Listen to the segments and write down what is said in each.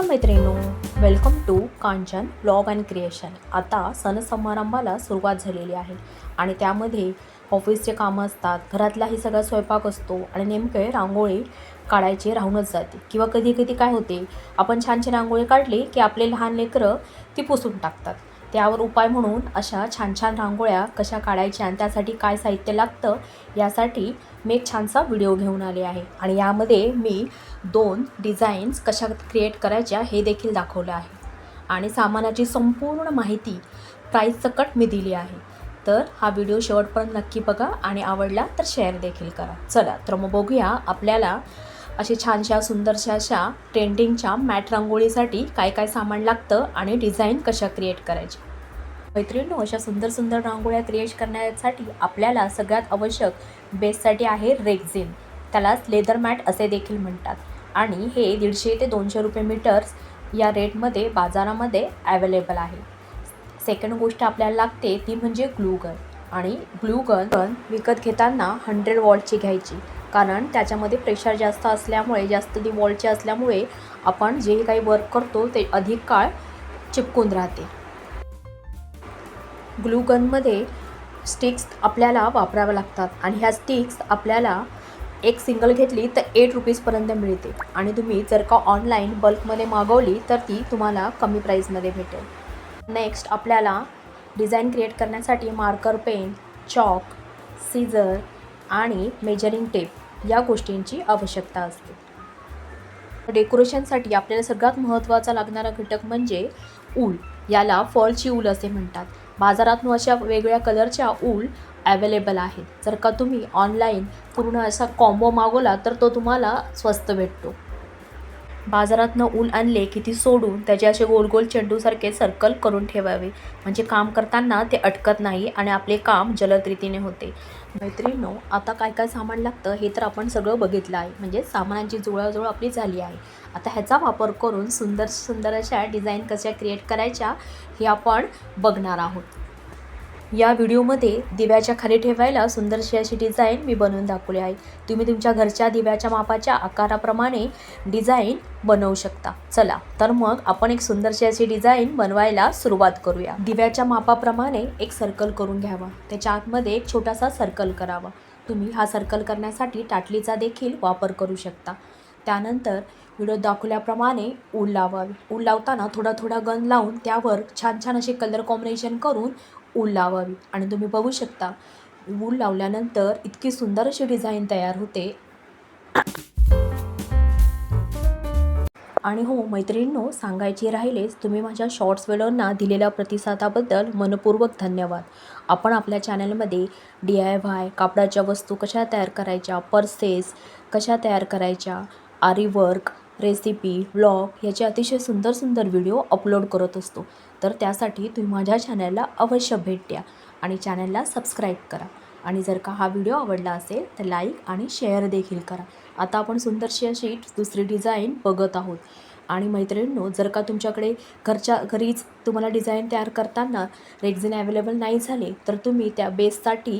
नमस्कार मैत्रिणींनो. Welcome to Kanchan blog and creation आता सणसमारंभाला सुरुवात झालेली आहे आणि त्यामध्ये ऑफिसचे कामं असतात घरातलाही सगळा स्वयंपाक असतो आणि नेमके रांगोळी काढायची राहूनच जाते. किंवा कधी कधी काय होते आपण छान छान रांगोळी काढली की आपले लहान लेकरं ती पुसून टाकतात. त्यावर उपाय म्हणून अशा छान छान रांगोळ्या कशा काढायच्या आणि त्यासाठी काय साहित्य लागतं यासाठी मी एक छानसा व्हिडिओ घेऊन आले आहे. आणि यामध्ये मी दोन डिझाईन्स कशा क्रिएट करायच्या हे देखील दाखवलं आहे. आणि सामानाची संपूर्ण माहिती प्राईस सकट मी दिली आहे. तर हा व्हिडिओ शेवटपर्यंत नक्की बघा आणि आवडला तर शेअर देखील करा. चला तर मग बघूया आपल्याला अशी छानशा सुंदरशा अशा ट्रेंडिंगच्या मॅट रांगोळीसाठी काय काय सामान लागतं आणि डिझाईन कशा क्रिएट करायच्या मैत्रिणी अशा सुंदर सुंदर रांगोळ्या क्रिएट करण्यासाठी आपल्याला सगळ्यात आवश्यक बेससाठी आहे रेक्झिन त्यालाच लेदर मॅट असे देखील म्हणतात. आणि हे दीडशे ते दोनशे रुपये मीटर्स या रेटमध्ये बाजारामध्ये ॲवेलेबल आहे. सेकंड गोष्ट आपल्याला लागते ती म्हणजे ग्लू गन आणि ग्लू गन गन विकत घेताना हंड्रेड वॉल्टची घ्यायची. कारण त्याच्यामध्ये प्रेशर जास्त असल्यामुळे जास्त ती असल्यामुळे आपण जे काही वर्क करतो ते अधिक काळ चिपकून राहते. ग्लू गनमध्ये स्टिक्स आपल्याला वापराव्या लागतात आणि ह्या स्टिक्स आपल्याला एक सिंगल घेतली तर एट रुपीजपर्यंत मिळते. आणि तुम्ही जर का ऑनलाईन बल्कमध्ये मागवली तर ती तुम्हाला कमी प्राईजमध्ये भेटेल. नेक्स्ट आपल्याला डिझाईन क्रिएट करण्यासाठी मार्कर पेन चॉक सीझर आणि मेजरिंग टेप या गोष्टींची आवश्यकता असते. डेकोरेशनसाठी आपल्याला सगळ्यात महत्त्वाचा लागणारा घटक म्हणजे ऊल. याला फॉलची ऊल असे म्हणतात. बाजारातून अशा वेगवेगळ्या कलरच्या ऊल ॲवेलेबल आहेत. जर का तुम्ही ऑनलाईन पूर्ण असा कॉम्बो मागवला तर तो तुम्हाला स्वस्त भेटतो. बाजारातनं ऊल आणले की ती सोडून त्याचे असे गोल गोल चेंडूसारखे सर्कल करून ठेवावे. म्हणजे काम करताना ते अटकत नाही आणि आपले काम जलद रीतीने होते. मैत्रिणींनो आता काय काय सामान लागतं हे तर आपण सगळं बघितलं आहे. म्हणजे सामानांची जुळाजुळ आपली झाली आहे. आता ह्याचा वापर करून सुंदर सुंदर अशा डिझाईन कशा क्रिएट करायच्या हे आपण बघणार आहोत. या व्हिडिओमध्ये दिव्याच्या खाली ठेवायला सुंदरशी अशी डिझाईन मी बनवून दाखवली आहे. तुम्ही तुमच्या घरच्या दिव्याच्या मापाच्या आकाराप्रमाणे डिझाईन बनवू शकता. चला तर मग आपण एक सुंदरशी अशी डिझाईन बनवायला सुरुवात करूया. दिव्याच्या मापाप्रमाणे एक सर्कल करून घ्यावा. त्याच्या आतमध्ये एक छोटासा सर्कल करावा. तुम्ही हा सर्कल करण्यासाठी टाटलीचा देखील वापर करू शकता. त्यानंतर व्हिडिओ दाखवल्याप्रमाणे ऊल लावावी. ऊल लावताना थोडा थोडा गन लावून त्यावर छान छान असे कलर कॉम्बिनेशन करून ऊल लावावी आणि तुम्ही बघू शकता. ऊल लावल्यानंतर इतकी सुंदर अशी डिझाईन तयार होते. आणि हो मैत्रिणींनो सांगायची राहिलेच तुम्ही माझ्या शॉर्ट्स व्हिडिओंना दिलेल्या प्रतिसादाबद्दल मनपूर्वक धन्यवाद. आपण आपल्या चॅनलमध्ये डी आय व्हाय कापडाच्या वस्तू कशा तयार करायच्या पर्सेस कशा तयार करायच्या आरी वर्क रेसिपी व्लॉग याचे अतिशय सुंदर सुंदर व्हिडिओ अपलोड करत असतो. तर त्यासाठी तुम्ही माझ्या चॅनलला अवश्य भेट द्या आणि चॅनलला सबस्क्राईब करा. आणि जर का हा व्हिडिओ आवडला असेल तर लाईक आणि शेअर देखील करा. आता आपण सुंदरशी अशी दुसरी डिझाईन बघत आहोत. आणि मैत्रिणींनो जर का तुमच्याकडे घरच्या घरीच तुम्हाला डिझाईन तयार करताना रेक्झिन अवेलेबल नाही झाले तर तुम्ही त्या बेससाठी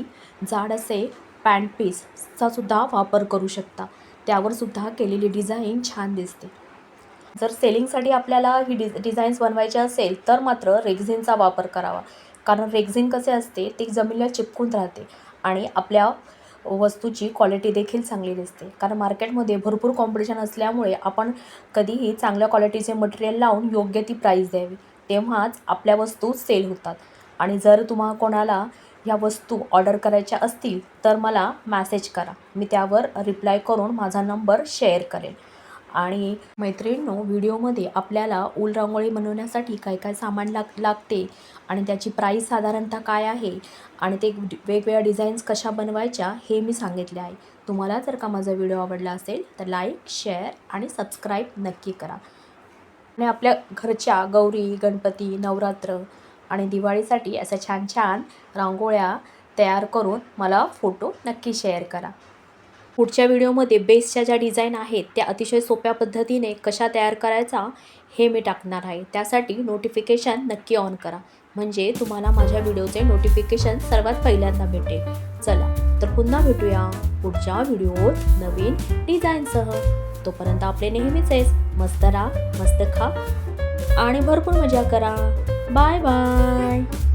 जाड असे पॅन्ट पीसचा सुद्धा वापर करू शकता. त्यावर सुद्धा केलेली डिझाईन छान दिसते. जर सेलिंगसाठी आपल्याला ही डि डिझाईन्स बनवायचे असेल तर मात्र रेग्झिनचा वापर करावा. कारण रेग्झिन कसे असते ते जमिनीला चिपकून राहते आणि आपल्या वस्तूची क्वालिटी देखील चांगली दिसते. कारण मार्केटमध्ये भरपूर कॉम्पिटिशन असल्यामुळे आपण कधीही चांगल्या क्वालिटीचे मटेरियल लावून योग्य ती प्राईस द्यावी. तेव्हाच आपल्या वस्तू सेल होतात. आणि जर तुम्हा कोणाला ह्या वस्तू ऑर्डर करायच्या असतील तर मला मॅसेज करा. मी त्यावर रिप्लाय करून माझा नंबर शेअर करेन. आणि मैत्रिणींनो व्हिडिओमध्ये आपल्याला ऊल रांगोळी बनवण्यासाठी काय काय सामान लाग लागते आणि त्याची प्राईस साधारणतः काय आहे आणि ते वेगवेगळ्या डिझाईन्स कशा बनवायच्या हे मी सांगितले आहे. तुम्हाला जर का माझा व्हिडिओ आवडला असेल तर लाईक शेअर आणि सबस्क्राईब नक्की करा. आणि आपल्या घरच्या गौरी गणपती नवरात्र आणि दिवाळीसाठी अशा छान छान रांगोळ्या तयार करून मला फोटो नक्की शेअर करा. पुढच्या व्हिडिओमध्ये बेसच्या ज्या डिझाईन आहेत त्या अतिशय सोप्या पद्धतीने कशा तयार करायचा हे मी टाकणार आहे. त्यासाठी नोटिफिकेशन नक्की ऑन करा. म्हणजे तुम्हाला माझ्या व्हिडिओचे नोटिफिकेशन सर्वात पहिल्यांदा भेटेल. चला तर पुन्हा भेटूया पुढच्या व्हिडिओत नवीन डिझाईनसह. तोपर्यंत आपले नेहमीच आहेस मस्त राहा मस्त खा आणि भरपूर मजा करा. Bye bye.